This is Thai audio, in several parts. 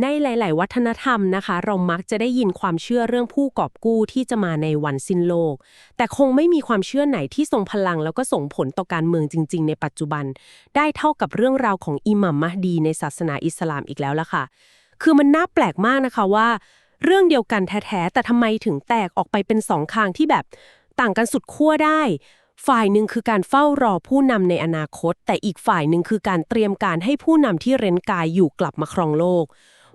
ในหลาย ๆ วัฒนธรรมนะคะ เรามักจะได้ยินความเชื่อเรื่องผู้กอบกู้ที่จะมาในวันสิ้นโลก แต่คงไม่มีความเชื่อไหนที่ทรงพลังแล้วก็ส่งผลต่อการเมืองจริง ๆ ในปัจจุบัน ได้เท่ากับเรื่องราวของอิหมัมมะดีในศาสนาอิสลามอีกแล้วล่ะค่ะ คือมันน่าแปลกมากนะคะว่า เรื่องเดียวกันแท้ๆแต่ทำไมถึงแตกออกไปเป็นสองข้างที่แบบต่างกันสุดขั้วได้ฝ่ายหนึ่งคือการเฝ้ารอผู้นำในอนาคต แต่อีกฝ่ายหนึ่งคือการเตรียมการให้ผู้นำที่เร้นกายอยู่กลับมาครองโลก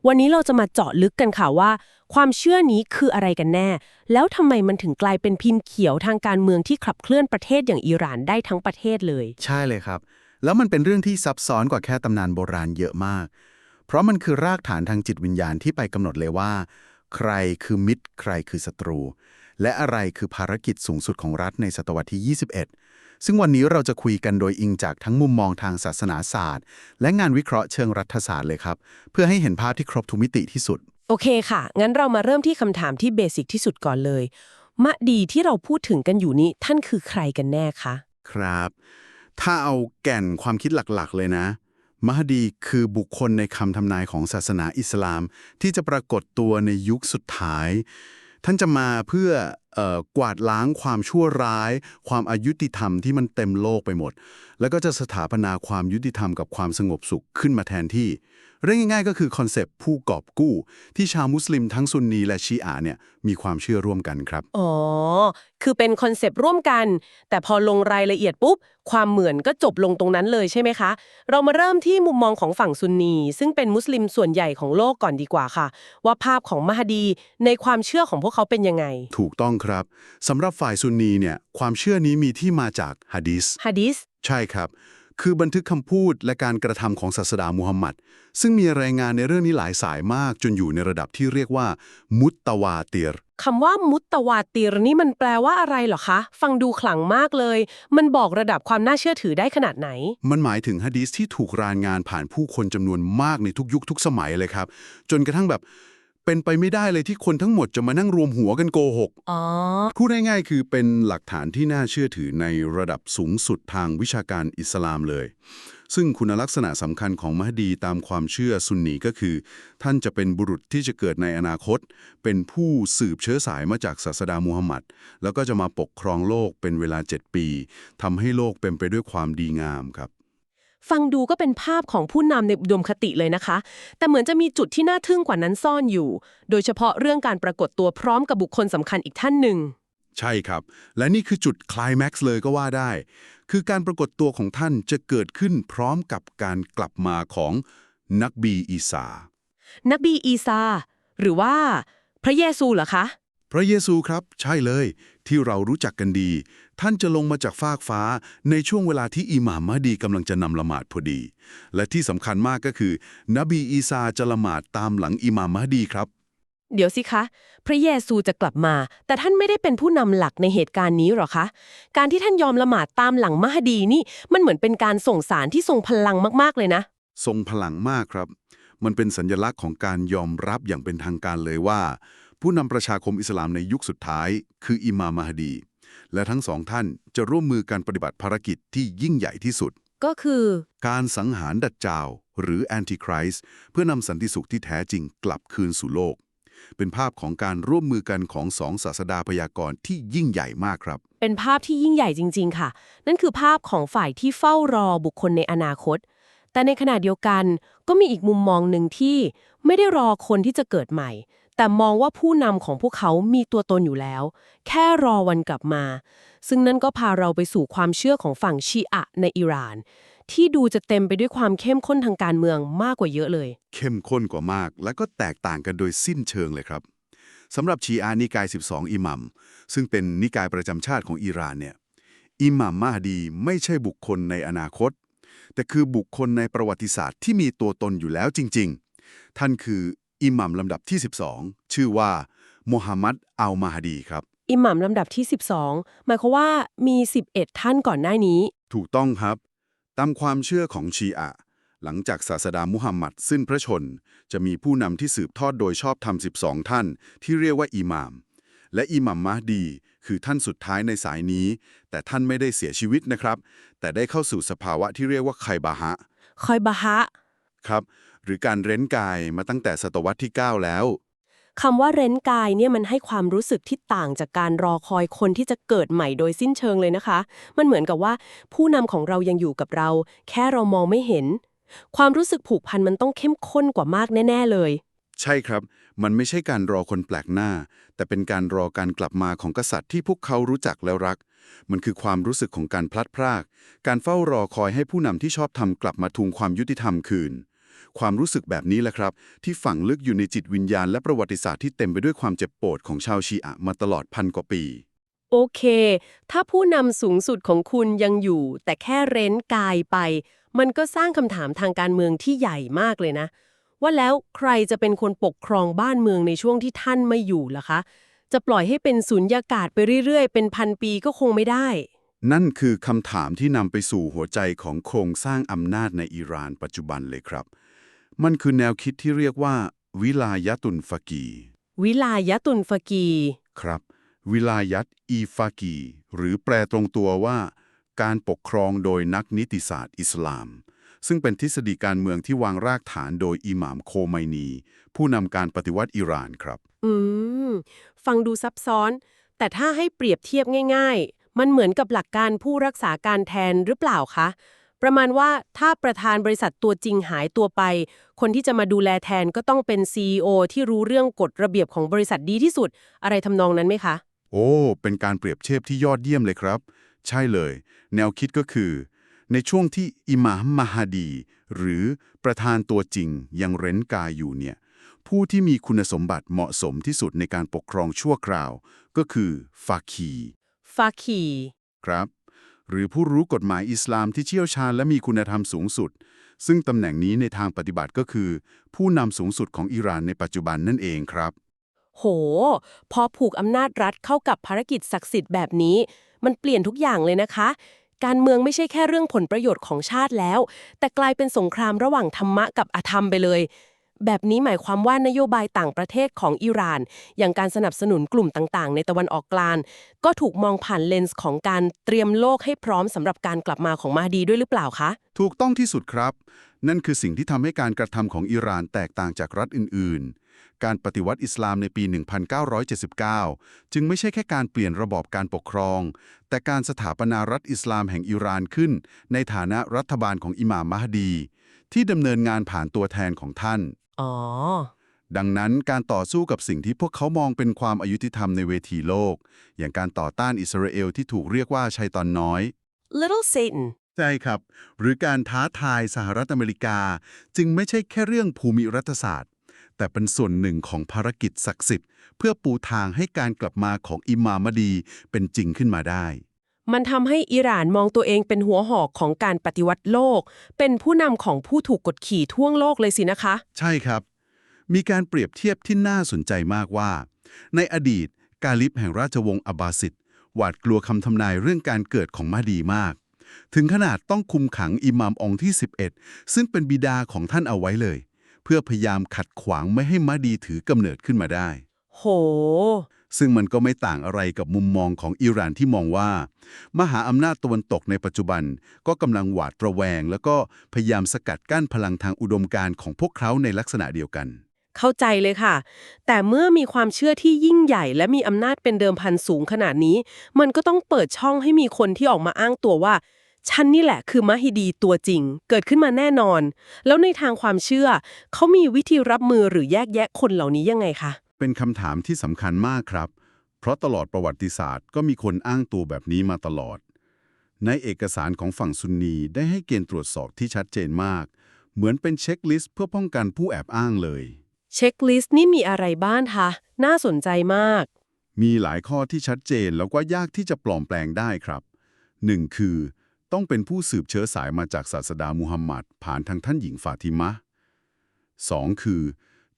วันนี้เราจะมาเจาะลึกกันค่ะว่า ความเชื่อนี้คืออะไรกันแน่ แล้วทำไมมันถึงกลายเป็นพินเขียวทางการเมืองที่ขับเคลื่อนประเทศอย่างอิหร่านได้ทั้งประเทศเลย ใช่เลยครับ แล้วมันเป็นเรื่องที่ซับซ้อนกว่าแค่ตำนานโบราณเยอะมาก เพราะมันคือรากฐานทางจิตวิญญาณที่ไปกำหนดเลยว่า ใครคือมิตร ใครคือศัตรู และอะไรคือภารกิจสูงสุดของรัฐในศตวรรษที่ 21 ซึ่งวันนี้เราจะคุยกันโดยอิงจากทั้งมุมมองทางศาสนาศาสตร์ และงานวิเคราะห์เชิงรัฐศาสตร์เลยครับ เพื่อให้เห็นภาพที่ครบทุกมิติที่สุด โอเคค่ะ งั้นเรามาเริ่มที่คำถามที่เบสิกที่สุดก่อนเลย มะดีที่เราพูดถึงกันอยู่นี้ท่านคือใครกันแน่คะ ครับ ถ้าเอาแก่นความคิดหลักๆ เลยนะมหดีคือบุคคลในคำทำนายของศาสนาอิสลาม ที่จะปรากฏตัวในยุคสุดท้าย ท่านจะมาเพื่อออกวาดล้างความชั่วร้าย ความอายุติธรรมที่มันเต็มโลกไปหมด แล้วก็จะสถาปนาความยุติธรรมกับความสงบสุขขึ้นมาแทนที่ เรื่องง่ายๆ ก็คือคอนเซปต์ผู้กอบกู้ ที่ชาวมุสลิมทั้งซุนนีและชีอะห์เนี่ยมีความเชื่อร่วมกันครับ อ๋อ คือเป็นคอนเซปต์ร่วมกัน แต่พอลงรายละเอียดปุ๊บ ความเหมือนก็จบลงตรงนั้นเลยใช่ไหมคะ เรามาเริ่มที่มุมมองของฝั่งซุนนี ซึ่งเป็นมุสลิมส่วนใหญ่ของโลกก่อนดีกว่าค่ะ ว่าภาพของมหดีในความเชื่อของพวกเขาเป็นยังไง ถูกต้องครับสำหรับฝ่ายซุนนีเนี่ยความเชื่อนี้มีที่มาจากฮะดีษฮะดิษใช่ครับ คือบันทึกคำพูดและการกระทำของศาสดามูฮัมหมัด ซึ่งมีรายงานในเรื่องนี้หลายสายมากจนอยู่ในระดับที่เรียกว่า มุตตวาเตียรคำว่ามุตตวาติรนี่มันแปลว่าอะไรเหรอคะ ฟังดูขลังมากเลย มันบอกระดับความน่าเชื่อถือได้ขนาดไหน มันหมายถึงฮะดีษที่ถูกรายงานผ่านผู้คนจำนวนมากในทุกยุคทุกสมัยเลยครับ จนกระทั่งแบบ เป็นไปไม่ได้เลยที่คนทั้งหมดจะมานั่งรวมหัวกันโกหกอ๋อ พูดง่ายๆคือเป็นหลักฐานที่น่าเชื่อถือในระดับสูงสุดทางวิชาการอิสลามเลย ซึ่งคุณลักษณะสำคัญของมหดีตามความเชื่อซุนนีก็คือ ท่านจะเป็นบุรุษที่จะเกิดในอนาคต เป็นผู้สืบเชื้อสายมาจากศาสดามูฮัมหมัด แล้วก็จะมาปกครองโลกเป็นเวลา 7 ปีทำให้โลกเป็นไปด้วยความดีงามครับ ฟังดูก็เป็นภาพของผู้นำในอุดมคติเลยนะคะ แต่เหมือนจะมีจุดที่น่าทึ่งกว่านั้นซ่อนอยู่ โดยเฉพาะเรื่องการปรากฏตัวพร้อมกับบุคคลสำคัญอีกท่านหนึ่ง ใช่ครับ และนี่คือจุดคลายแม็กซ์เลยก็ว่าได้ คือการปรากฏตัวของท่านจะเกิดขึ้นพร้อมกับการกลับมาของนักบีอีสานบีอีซาหรือว่า พระเยซูเหรอคะ พระเยซูครับ ใช่เลย ที่เรารู้จักกันดี ท่านจะลงมาจากฟากฟ้าในช่วงเวลาที่อิหม่ามมะดีกำลังจะนำละหมาดพอดี และที่สำคัญมากก็คือ นบีอีสาจะละหมาดตามหลังอิหม่ามมะดีครับ เดี๋ยวสิคะ พระเยซูจะกลับมา แต่ท่านไม่ได้เป็นผู้นำหลักในเหตุการณ์นี้หรอคะ การที่ท่านยอมละหมาดตามหลังมหดีนี่ มันเหมือนเป็นการส่งสารที่ทรงพลังมากๆเลยนะ ทรงพลังมากครับ มันเป็นสัญลักษณ์ของการยอมรับอย่างเป็นทางการเลยว่า ผู้นำประชาคมอิสลามในยุคสุดท้าย คืออิหม่ามมหดี และทั้งสองท่านจะร่วมมือการปฏิบัติภารกิจที่ยิ่งใหญ่ที่สุด ก็คือ การสังหารดัจจาว หรือแอนติคริสต์เพื่อนำสันติสุขที่แท้จริงกลับคืนสู่โลก เป็นภาพของการร่วมมือกันของสองศาสดาพยากรณ์ที่ยิ่งใหญ่มากครับ เป็นภาพที่ยิ่งใหญ่จริง ๆ ค่ะ นั่นคือภาพของฝ่ายที่เฝ้ารอบุคคลในอนาคต แต่ในขณะเดียวกันก็มีอีกมุมมองหนึ่งที่ไม่ได้รอคนที่จะเกิดใหม่ แต่มองว่าผู้นำของพวกเขามีตัวตนอยู่แล้ว แค่รอวันกลับมา ซึ่งนั่นก็พาเราไปสู่ความเชื่อของฝั่งชีอะในอิหร่าน ที่ดูจะเต็มไปด้วยความเข้มข้นทางการเมืองมากกว่าเยอะเลย เข้มข้นกว่ามาก และก็แตกต่างกันโดยสิ้นเชิงเลยครับสำหรับชีอานิกาย 12 อิหมัม ซึ่งเป็นนิกายประจำชาติของอิหร่านเนี่ยอิหมัมมาฮดีไม่ใช่บุคคลในอนาคต แต่คือบุคคลในประวัติศาสตร์ที่มีตัวตนอยู่แล้วจริง ๆ ท่านคือ อิหมัมลำดับที่ 12 ชื่อว่าโมฮัมมัดอัลมาฮดีครับ อิหมัมลำดับที่ 12 หมายความว่ามี 11 ท่านก่อนหน้านี้ ถูกต้องครับ ตามความเชื่อของชีอะห์หลังจากศาสดามุฮัมมัดสิ้นพระชน จะมีผู้นำที่สืบทอดโดยชอบธรรม12 ท่าน ที่เรียกว่าอิหมาม และอิหมัมมะฮดี คือท่านสุดท้ายในสายนี้ แต่ท่านไม่ได้เสียชีวิตนะครับ แต่ได้เข้าสู่สภาวะที่เรียกว่าไคบาฮะคอยบาฮะครับ หรือการเร้นกายมาตั้งแต่ศตวรรษที่ 9 แล้ว คำว่าเร้นกายเนี่ยมันให้ความรู้สึกที่ต่างจากการรอคอยคนที่จะเกิดใหม่โดยสิ้นเชิงเลยนะคะ มันเหมือนกับว่า ผู้นำของเรายังอยู่กับเรา แค่เรามองไม่เห็น ความรู้สึกผูกพันมันต้องเข้มข้นกว่ามากแน่ ๆ เลย ใช่ครับ มันไม่ใช่การรอคนแปลกหน้า แต่เป็นการรอการกลับมาของกษัตริย์ที่พวกเขารู้จักแล้วรัก มันคือความรู้สึกของการพลัดพราก การเฝ้ารอคอยให้ผู้นำที่ชอบทำกลับมาทวงความยุติธรรมคืน ความรู้สึกแบบนี้แหละครับ ที่ฝังลึกอยู่ในจิตวิญญาณและประวัติศาสตร์ที่เต็มไปด้วยความเจ็บปวดของชาวชีอะมาตลอดพันกว่าปี โอเค ถ้าผู้นำสูงสุดของคุณยังอยู่ แต่แค่เร้นกายไป มันก็สร้างคำถามทางการเมืองที่ใหญ่มากเลยนะ ว่าแล้วใครจะเป็นคนปกครองบ้านเมืองในช่วงที่ท่านไม่อยู่ล่ะคะ จะปล่อยให้เป็นสุญญากาศไปเรื่อยๆ เป็นพันปีก็คงไม่ได้นั่นคือคำถามที่นำไปสู่หัวใจของโครงสร้างอำนาจในอิหร่านปัจจุบันเลยครับ มันคือแนวคิดที่เรียกว่า วิลายะตุนฟากี วิลายะตุนฟกี ครับ วิลายัตอีฟากี หรือแปลตรงตัวว่า การปกครองโดยนักนิติศาสตร์อิสลาม ซึ่งเป็นทฤษฎีการเมืองที่วางรากฐานโดยอิหม่ามโคไมนี ผู้นำการปฏิวัติอิหร่านครับ อืม ฟังดูซับซ้อน แต่ถ้าให้เปรียบเทียบง่าย ๆ มันเหมือนกับหลักการผู้รักษาการแทนหรือเปล่าคะ ประมาณว่าถ้าประธานบริษัทตัวจริงหายตัวไป คนที่จะมาดูแลแทนก็ต้องเป็น CEO ที่รู้เรื่องกฎระเบียบของบริษัทดีที่สุด อะไรทำนองนั้นไหมคะ โอ้ เป็นการเปรียบเทียบที่ยอดเยี่ยมเลยครับ ใช่เลย แนวคิดก็คือ ในช่วงที่อิหม่ามมหาดี หรือประธานตัวจริงยังเร้นกายอยู่เนี่ยผู้ที่มีคุณสมบัติเหมาะสมที่สุดในการปกครองชั่วคราว ก็คือฟาคี ฟาคี ครับ หรือผู้รู้กฎหมายอิสลามที่เชี่ยวชาญและมีคุณธรรมสูงสุด ซึ่งตำแหน่งนี้ในทางปฏิบัติก็คือ ผู้นำสูงสุดของอิหร่านในปัจจุบันนั่นเองครับ โห พอผูกอำนาจรัฐเข้ากับภารกิจศักดิ์สิทธิ์แบบนี้ มันเปลี่ยนทุกอย่างเลยนะคะ การเมืองไม่ใช่แค่เรื่องผลประโยชน์ของชาติแล้ว แต่กลายเป็นสงครามระหว่างธรรมะกับอธรรมไปเลย แบบนี้หมายความว่านโยบายต่างประเทศของอิหร่าน อย่างการสนับสนุนกลุ่มต่างๆ ในตะวันออกกลางก็ถูกมองผ่านเลนส์ของการเตรียมโลกให้พร้อมสำหรับการกลับมาของมาดีด้วยหรือเปล่าคะ ถูกต้องที่สุดครับ นั่นคือสิ่งที่ทำให้การกระทำของอิหร่านแตกต่างจากรัฐอื่น ๆ การปฏิวัติอิสลามในปี 1979 จึงไม่ใช่แค่การเปลี่ยนระบอบการปกครอง แต่การสถาปนารัฐอิสลามแห่งอิหร่านขึ้น ในฐานะรัฐบาลของอิหม่ามมหดีที่ดำเนินงานผ่านตัวแทนของท่าน อ๋อ ดังนั้นการต่อสู้กับสิ่งที่พวกเขามองเป็นความอายุติธรรมในเวทีโลก อย่างการต่อต้านอิสราเอลที่ถูกเรียกว่าชัยตอนน้อย Little Satan ใช่ครับ หรือการท้าทายสหรัฐอเมริกา จึงไม่ใช่แค่เรื่องภูมิรัฐศาสตร์ แต่เป็นส่วนหนึ่งของภารกิจศักดิ์สิทธิ์ เพื่อปูทางให้การกลับมาของอิมามมดีเป็นจริงขึ้นมาได้ มันทำให้อิหร่านมองตัวเองเป็นหัวหอกของการปฏิวัติโลก เป็นผู้นำของผู้ถูกกดขี่ทั่วโลกเลยสินะคะ ใช่ครับ มีการเปรียบเทียบที่น่าสนใจมากว่า ในอดีต กาลิบแห่งราชวงศ์อับบาสิดหวาดกลัวคำทำนายเรื่องการเกิดของมหดีมาก ถึงขนาดต้องคุมขังอิหมามองค์ที่ 11 ซึ่งเป็นบิดาของท่านเอาไว้เลย เพื่อพยายามขัดขวางไม่ให้มหดีถือกำเนิดขึ้นมาได้ โห ซึ่งมันก็ไม่ต่างอะไรกับมุมมองของอิหร่านที่มองว่า มหาอำนาจตะวันตกในปัจจุบันก็กำลังหวาดระแวง แล้วก็พยายามสกัดกั้นพลังทางอุดมการณ์ของพวกเขาในลักษณะเดียวกัน เข้าใจเลยค่ะ แต่เมื่อมีความเชื่อที่ยิ่งใหญ่ และมีอำนาจเป็นเดิมพันสูงขนาดนี้ มันก็ต้องเปิดช่องให้มีคนที่ออกมาอ้างตัวว่าฉันนี่แหละคือมหิดีตัวจริง เกิดขึ้นมาแน่นอน แล้วในทางความเชื่อ เขามีวิธีรับมือหรือแยกแยะคนเหล่านี้ยังไงคะ เป็นคำถามที่สำคัญมากครับ เพราะตลอดประวัติศาสตร์ก็มีคนอ้างตัวแบบนี้มาตลอด ในเอกสารของฝั่งซุนนีได้ให้เกณฑ์ตรวจสอบที่ชัดเจนมาก เหมือนเป็นเช็คลิสต์เพื่อป้องกันผู้แอบอ้างเลย เช็คลิสต์นี่มีอะไรบ้างคะ น่าสนใจมาก มีหลายข้อที่ชัดเจนแล้วก็ยากที่จะปลอมแปลงได้ครับ 1. คือ ต้องเป็นผู้สืบเชื้อสายมาจากศาสดามูฮัมหมัดผ่านทางท่านหญิงฟาติมะห์ 2. คือ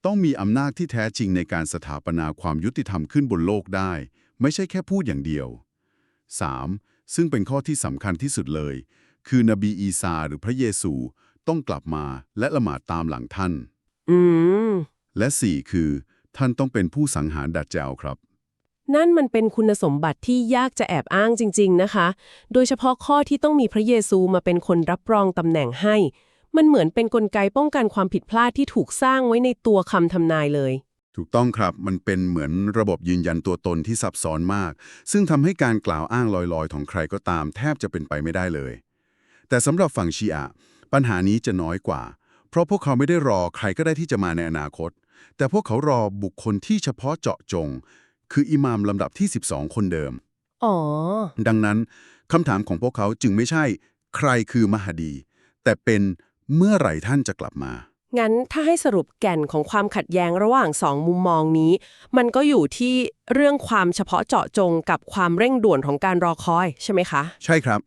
ต้องมีอำนาจที่แท้จริงในการสถาปนาความยุติธรรมขึ้นบนโลกได้ ไม่ใช่แค่พูดอย่างเดียว 3. ซึ่งเป็นข้อที่สำคัญที่สุดเลย คือนบีอีสาหรือพระเยซูต้องกลับมาและละหมาดตามหลังท่าน อืม และ 4. คือ ท่านต้องเป็นผู้สังหารดัดแจวครับ นั่นมันเป็นคุณสมบัติที่ยากจะแอบอ้างจริง ๆ นะคะ โดยเฉพาะข้อที่ต้องมีพระเยซูมาเป็นคนรับรองตำแหน่งให้ มันเหมือนเป็นนกลไกป้องกันความผิดพลาดที่ถูกสร้างไว้ในตัวคำทำนายเลย ถูกต้องครับ มันเป็นเหมือนระบบยืนยันตัวตนที่ซับซ้อนมาก ซึ่งทำให้การกล่าวอ้างลอยๆ ของใครก็ตาม แทบจะเป็นไปไม่ได้เลย แต่สำหรับฝั่งชีอะห์ปัญหานี้จะน้อยกว่า เพราะพวกเขาไม่ได้รอใครก็ได้ที่จะมาในอนาคต แต่พวกเขารอบุคคลที่เฉพาะเจาะจง คืออิหม่ามลำดับที่ 12 คนเดิม อ๋อ ดังนั้นคำถามของพวกเขาจึงไม่ใช่ ใครคือมหดี แต่เป็น เมื่อไหร่ท่านจะกลับมา งั้นถ้าให้สรุปแก่นของความขัดแย้งระหว่างสองมุมมองนี้ มันก็อยู่ที่เรื่องความเฉพาะเจาะจงกับความเร่งด่วนของการรอคอยใช่ไหมคะ ใช่ครับ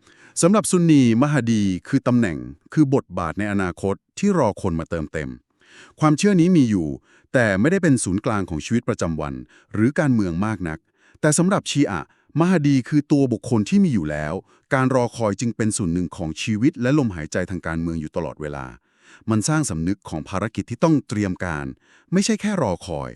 สำหรับซุนนีมหดีคือตำแหน่งคือบทบาทในอนาคตที่รอคนมาเติมเต็ม ความเชื่อนี้มีอยู่ แต่ไม่ได้เป็นศูนย์กลางของชีวิตประจำวัน หรือการเมืองมากนัก แต่สำหรับชีอะห์ มหดีคือตัวบุคคลที่มีอยู่แล้ว การรอคอยจึงเป็นส่วนหนึ่งของชีวิตและลมหายใจทางการเมืองอยู่ตลอดเวลา มันสร้างสำนึกของภารกิจที่ต้องเตรียมการ ไม่ใช่แค่รอคอย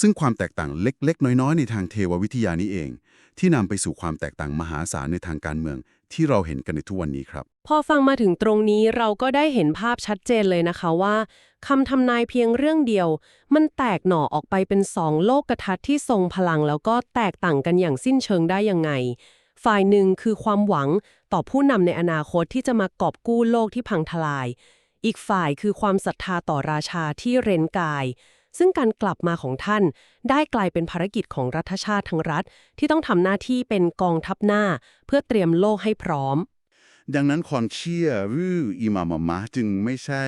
ซึ่งความแตกต่างเล็กๆ น้อยๆ ในทางเทววิทยานี้เอง ที่นำไปสู่ความแตกต่างมหาศาลในทางการเมืองที่เราเห็นกันในทุกวันนี้ครับ พอฟังมาถึงตรงนี้เราก็ได้เห็นภาพชัดเจนเลยนะคะว่า คำทำนายเพียงเรื่องเดียว มันแตกหน่อออกไปเป็นสองโลกกระทัศน์ที่ทรงพลังแล้วก็แตกต่างกันอย่างสิ้นเชิงได้ยังไง ฝ่ายหนึ่งคือความหวังต่อผู้นำในอนาคตที่จะมากอบกู้โลกที่พังทลาย อีกฝ่ายคือความศรัทธาต่อราชาที่เร้นกาย ซึ่งการกลับมาของท่าน ได้กลายเป็นภารกิจของรัฐชาติทั้งรัฐ ที่ต้องทำหน้าที่เป็นกองทัพหน้า เพื่อเตรียมโลกให้พร้อมดังนั้นความเชื่อรืออิมามะมะจึงไม่ใช่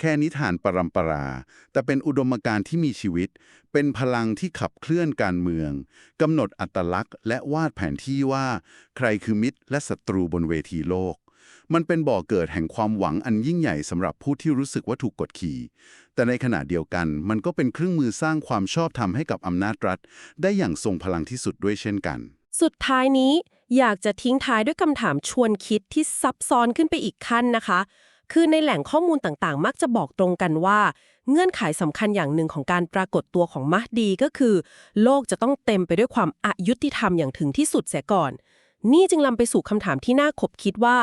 แค่นิทานปรัมปรา แต่เป็นอุดมการณ์ที่มีชีวิต เป็นพลังที่ขับเคลื่อนการเมืองกำหนดอัตลักษณ์ และวาดแผนที่ว่า ใครคือมิตรและศัตรูบนเวทีโลก มันเป็นบ่อเกิดแห่งความหวังอันยิ่งใหญ่สำหรับผู้ที่รู้สึกว่าถูกกดขี่ แต่ในขณะเดียวกัน มันก็เป็นเครื่องมือสร้างความชอบธรรมให้กับอำนาจรัฐ ได้อย่างทรงพลังที่สุดด้วยเช่นกัน สุดท้ายนี้อยากจะทิ้งท้ายด้วยคำถามชวนคิดที่ซับซ้อนขึ้นไปอีกขั้นนะคะ คือในแหล่งข้อมูลต่างๆ มักจะบอกตรงกันว่า เงื่อนไขสำคัญอย่างหนึ่งของการปรากฏตัวของมหดีก็คือ โลกจะต้องเต็มไปด้วยความอายุติธรรมอย่างถึงที่สุดเสียก่อน นี่จึงนำไปสู่คำถามที่น่าขบคิดว่า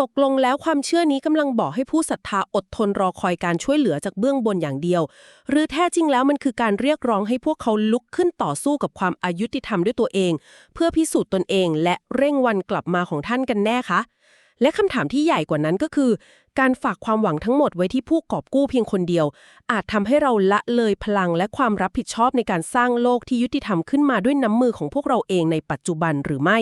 ตกลงแล้วความเชื่อนี้กำลังบอกให้ผู้ศรัทธาอดทนรอคอยการช่วยเหลือจากเบื้องบนอย่างเดียว หรือแท้จริงแล้วมันคือการเรียกร้องให้พวกเขาลุกขึ้นต่อสู้กับความอายุติธรรมด้วยตัวเอง เพื่อพิสูจน์ตนเองและเร่งวันกลับมาของท่านกันแน่คะ และคำถามที่ใหญ่กว่านั้นก็คือ การฝากความหวังทั้งหมดไว้ที่ผู้กอบกู้เพียงคนเดียว อาจทำให้เราละเลยพลังและความรับผิดชอบในการสร้างโลกที่ยุติธรรมขึ้นมาด้วยน้ำมือของพวกเราเองในปัจจุบันหรือไม่